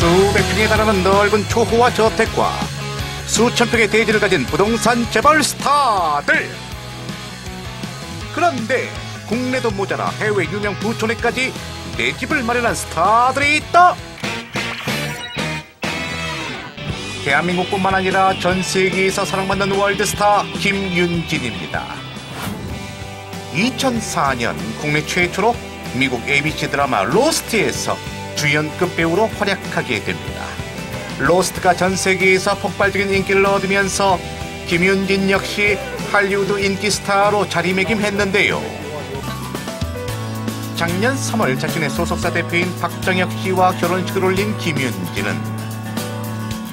평에 달하는 넓은 초호화 저택과 수천 평의 대지를 가진 부동산 재벌 스타들. 그런데 국내도 모자라 해외 유명 부촌에까지 내 집을 마련한 스타들이 있다. 대한민국뿐만 아니라 전 세계에서 사랑받는 월드스타 김윤진입니다. 2004년 국내 최초로 미국 ABC 드라마 로스트에서 주연급 배우로 활약하게 됩니다. 로스트가 전 세계에서 폭발적인 인기를 얻으면서 김윤진 역시 할리우드 인기 스타로 자리매김했는데요. 작년 3월 자신의 소속사 대표인 박정혁 씨와 결혼식을 올린 김윤진은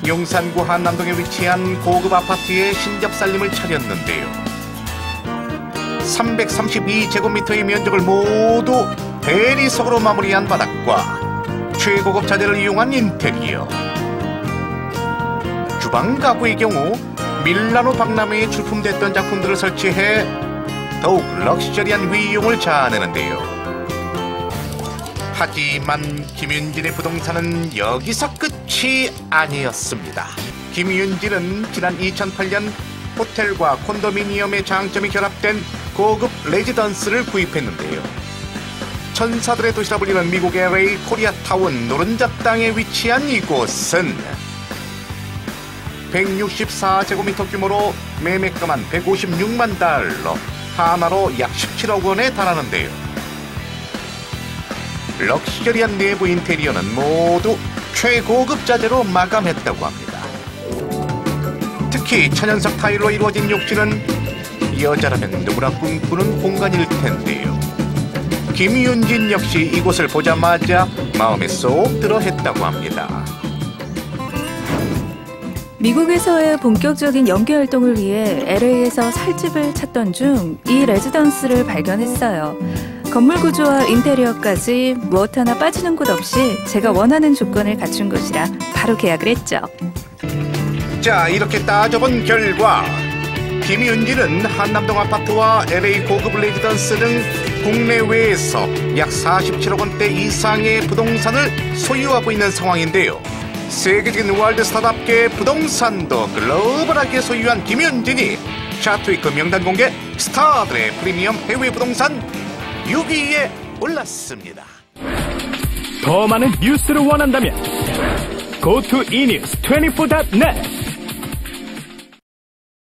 용산구 한남동에 위치한 고급 아파트에 신접 살림을 차렸는데요. 332제곱미터의 면적을 모두 대리석으로 마무리한 바닥과 최고급 자재를 이용한 인테리어. 주방 가구의 경우 밀라노 박람회에 출품됐던 작품들을 설치해 더욱 럭셔리한 위용을 자아내는데요. 하지만 김윤진의 부동산은 여기서 끝이 아니었습니다. 김윤진은 지난 2008년 호텔과 콘도미니엄의 장점이 결합된 고급 레지던스를 구입했는데요. 천사들의 도시라 불리는 미국의 LA 코리아타운 노른자 땅에 위치한 이곳은 164제곱미터 규모로 매매가만 156만 달러, 하나로 약 17억 원에 달하는데요. 럭셔리한 내부 인테리어는 모두 최고급 자재로 마감했다고 합니다. 특히 천연석 타일로 이루어진 욕실은 여자라면 누구나 꿈꾸는 공간일 텐데요. 김윤진 역시 이곳을 보자마자 마음에 쏙 들어 했다고 합니다. 미국에서의 본격적인 연기 활동을 위해 LA에서 살 집을 찾던 중 이 레지던스를 발견했어요. 건물 구조와 인테리어까지 무엇 하나 빠지는 곳 없이 제가 원하는 조건을 갖춘 곳이라 바로 계약을 했죠. 자, 이렇게 따져본 결과 김윤진은 한남동 아파트와 LA 고급 레지던스 등 국내외에서 약 47억 원대 이상의 부동산을 소유하고 있는 상황인데요. 세계적인 월드 스타답게 부동산도 글로벌하게 소유한 김윤진이 차트 위크 명단 공개 스타들의 프리미엄 해외 부동산 6위에 올랐습니다. 더 많은 뉴스를 원한다면 go to enews24.net